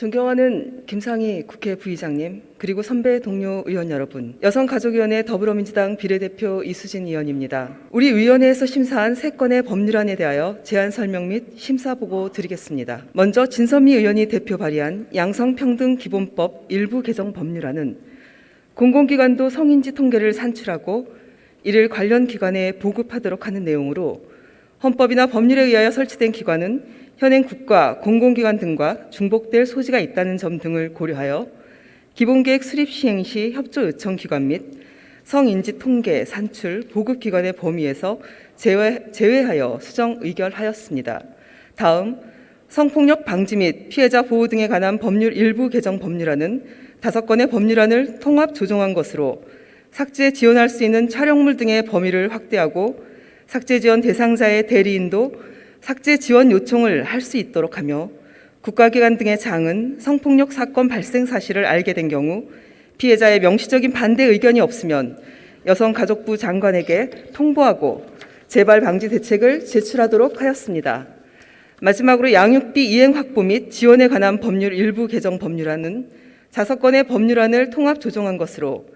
존경하는 김상희 국회 부의장님, 그리고 선배 동료 의원 여러분, 여성가족위원회 더불어민주당 비례대표 이수진 의원입니다. 우리 위원회에서 심사한 세 건의 법률안에 대하여 제안 설명 및 심사 보고 드리겠습니다. 먼저 진선미 의원이 대표 발의한 양성평등기본법 일부 개정 법률안은 공공기관도 성인지 통계를 산출하고 이를 관련 기관에 보급하도록 하는 내용으로 헌법이나 법률에 의하여 설치된 기관은 현행 국가, 공공기관 등과 중복될 소지가 있다는 점 등을 고려하여 기본계획 수립 시행 시 협조 요청 기관 및 성인지 통계, 산출, 보급 기관의 범위에서 제외, 제외하여 수정 의결하였습니다. 다음 성폭력 방지 및 피해자 보호 등에 관한 법률 일부 개정 법률안은 다섯 건의 법률안을 통합 조정한 것으로 삭제 지원할 수 있는 촬영물 등의 범위를 확대하고 삭제 지원 대상자의 대리인도 삭제 지원 요청을 할 수 있도록 하며 국가기관 등의 장은 성폭력 사건 발생 사실을 알게 된 경우 피해자의 명시적인 반대 의견이 없으면 여성가족부 장관에게 통보하고 재발 방지 대책을 제출하도록 하였습니다. 마지막으로 양육비 이행 확보 및 지원에 관한 법률 일부 개정 법률안은 건의 법률안을 통합 조정한 것으로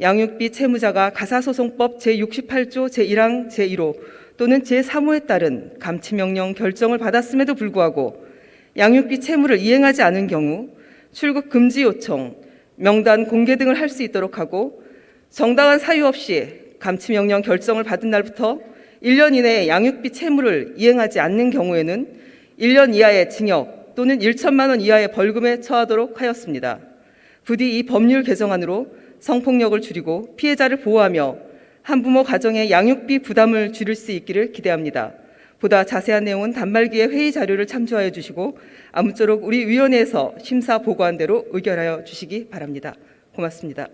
양육비 채무자가 가사소송법 제68조 제1항 제1호 또는 제3호에 따른 감치명령 결정을 받았음에도 불구하고 양육비 채무를 이행하지 않은 경우 출국 금지 요청, 명단 공개 등을 할 수 있도록 하고 정당한 사유 없이 감치명령 결정을 받은 날부터 1년 이내에 양육비 채무를 이행하지 않는 경우에는 1년 이하의 징역 또는 1천만 원 이하의 벌금에 처하도록 하였습니다. 부디 이 법률 개정안으로 성폭력을 줄이고 피해자를 보호하며 한부모 가정의 양육비 부담을 줄일 수 있기를 기대합니다. 보다 자세한 내용은 단말기의 회의 자료를 참조하여 주시고 아무쪼록 우리 위원회에서 심사 보고한 대로 의결하여 주시기 바랍니다. 고맙습니다.